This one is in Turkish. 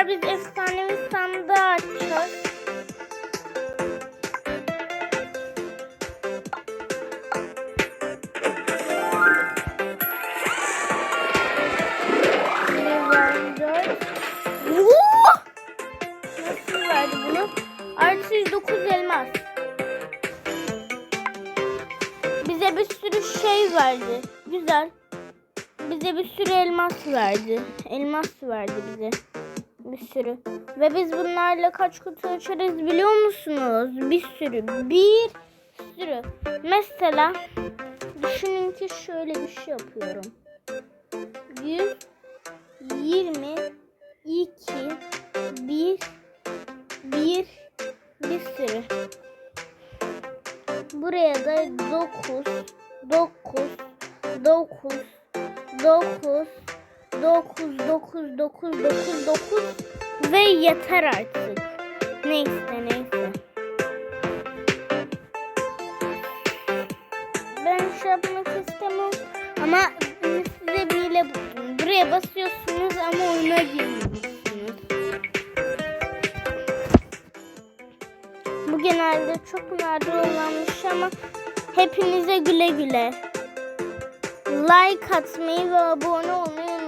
sefer biz efsanevi sandığı açacağız. Oo! Nasıl verdi bunu? Artı 109 elmas. Bize bir sürü şey verdi. Güzel. Bize bir sürü elmas verdi. Elmas verdi bize. Bir sürü. Ve biz bunlarla kaç kutu açarız biliyor musunuz? Bir sürü. Bir sürü. Mesela düşünün ki şöyle bir şey yapıyorum. 100 20 2 1 1 bir sürü. Buraya da 9 9 9 9 9 9 9 9 9 ve yeter artık. Neyse neyse. Ben şey yapmak istemem ama size buldum. Buraya basıyorsunuz ama oyuna girmiyorsunuz. Bu genelde çok nadir olan bir şey ama hepinize güle güle. Like atmayı ve abone olmayı